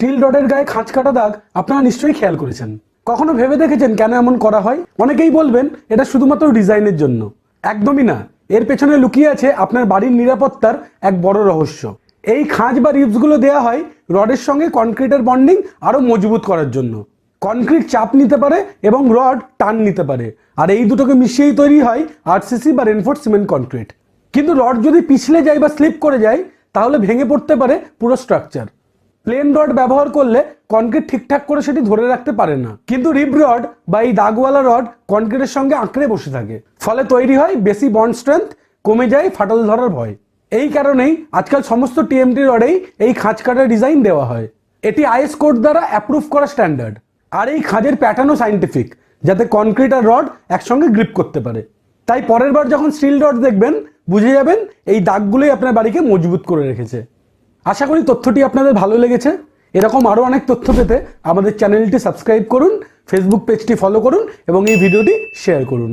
Still রডের গায়ে খাঁচ কাটা দাগ আপনারা নিশ্চয়ই খেয়াল করেছেন। কখনো ভেবে দেখেছেন কেন এমন করা হয়? অনেকেই বলবেন, এটা শুধুমাত্র ডিজাইনের জন্য। একদমই না। এর পেছনে লুকিয়ে আছে আপনার বাড়ির নিরাপত্তার এক বড় রহস্য। এই খাঁজ বা রিপসগুলো দেওয়া হয় রডের সঙ্গে কনক্রিটের বন্ডিং আরও মজবুত করার জন্য। কনক্রিট চাপ নিতে পারে এবং রড টান নিতে পারে। আর এই দুটোকে মিশিয়েই তৈরি হয় আরসিসি বা রেনফোর্ড সিমেন্ট কনক্রিট। কিন্তু রড যদি পিছলে যায় বা স্লিপ করে যায়, তাহলে ভেঙে পড়তে পারে পুরো স্ট্রাকচার। প্লেন রড ব্যবহার করলে কনক্রিট ঠিকঠাক করে সেটি ধরে রাখতে পারে না। কিন্তু রিব রড বা এই দাগওয়ালা রড কনক্রিটের সঙ্গে আঁকড়ে বসে থাকে। ফলে তৈরি হয় বেশি বন্ড স্ট্রেংথ কমে যায় ফাটল ধরার ভয়। এই কারণেই আজকাল সমস্ত টিএমটি রডেই এই খাঁজ কাটার ডিজাইন দেওয়া হয়। এটি আইএস কোড দ্বারা অ্যাপ্রুভ করা স্ট্যান্ডার্ড আর এই খাঁজের প্যাটার্নও সাইন্টিফিক যাতে কনক্রিট আর রড একসঙ্গে গ্রিপ করতে পারে। তাই পরের বার যখন স্টিল রড দেখবেন, বুঝে যাবেন এই দাগগুলোই আপনার বাড়িকে মজবুত করে রেখেছে। আশা করি তথ্যটি আপনাদের ভালো লেগেছে। এরকম আরও অনেক তথ্য পেতে আমাদের চ্যানেলটি সাবস্ক্রাইব করুন ফেসবুক পেজটি ফলো করুন এবং এই ভিডিওটি শেয়ার করুন।